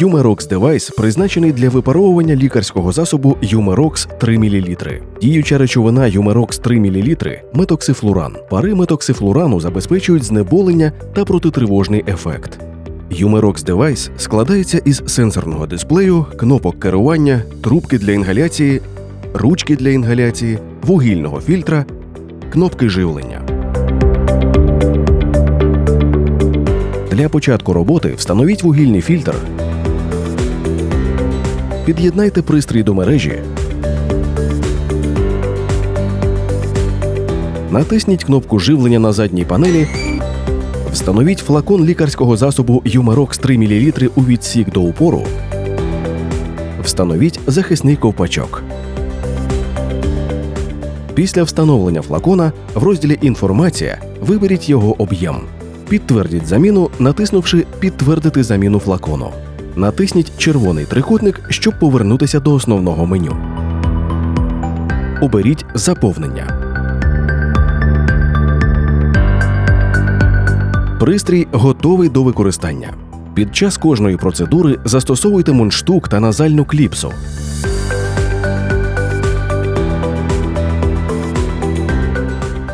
Humerox девайс призначений для випаровування лікарського засобу Humerox 3 мл. Діюча речовина Humerox 3 мл – метоксифлуран. Пари метоксифлурану забезпечують знеболення та протитривожний ефект. Humerox девайс складається із сенсорного дисплею, кнопок керування, трубки для інгаляції, ручки для інгаляції, вугільного фільтра, кнопки живлення. Для початку роботи встановіть вугільний фільтр. Під'єднайте пристрій до мережі. Натисніть кнопку живлення на задній панелі. Встановіть флакон лікарського засобу Humerox 3 мл у відсік до упору. Встановіть захисний ковпачок. Після встановлення флакона в розділі Інформація виберіть його об'єм. Підтвердіть заміну, натиснувши Підтвердити заміну флакону. Натисніть червоний трикутник, щоб повернутися до основного меню. Оберіть Заповнення. Пристрій готовий до використання. Під час кожної процедури застосовуйте мундштук та назальну кліпсу.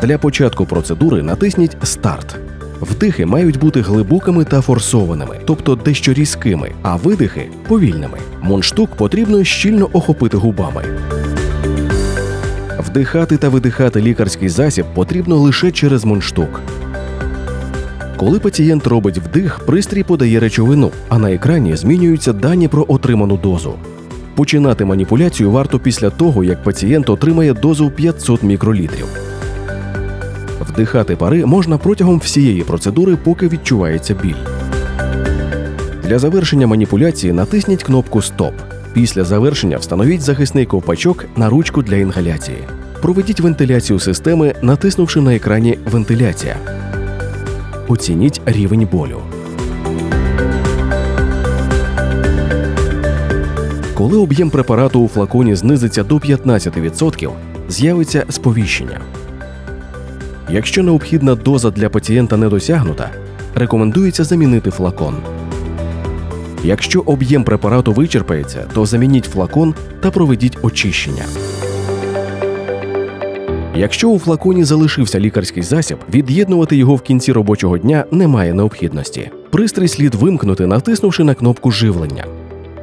Для початку процедури натисніть Старт. Вдихи мають бути глибокими та форсованими, тобто дещо різкими, а видихи повільними. Мундштук потрібно щільно охопити губами. Вдихати та видихати лікарський засіб потрібно лише через мундштук. Коли пацієнт робить вдих, пристрій подає речовину, а на екрані змінюються дані про отриману дозу. Починати маніпуляцію варто після того, як пацієнт отримає дозу 500 мікролітрів. Вдихати пари можна протягом всієї процедури, поки відчувається біль. Для завершення маніпуляції натисніть кнопку Стоп. Після завершення встановіть захисний ковпачок на ручку для інгаляції. Проведіть вентиляцію системи, натиснувши на екрані Вентиляція. Оцініть рівень болю. Коли об'єм препарату у флаконі знизиться до 15%, з'явиться сповіщення. Якщо необхідна доза для пацієнта не досягнута, рекомендується замінити флакон. Якщо об'єм препарату вичерпається, то замініть флакон та проведіть очищення. Якщо у флаконі залишився лікарський засіб, від'єднувати його в кінці робочого дня немає необхідності. Пристрій слід вимкнути, натиснувши на кнопку живлення.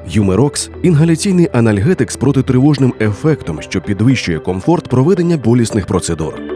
Юмерокс інгаляційний анальгетик з протитривожним ефектом, що підвищує комфорт проведення болісних процедур.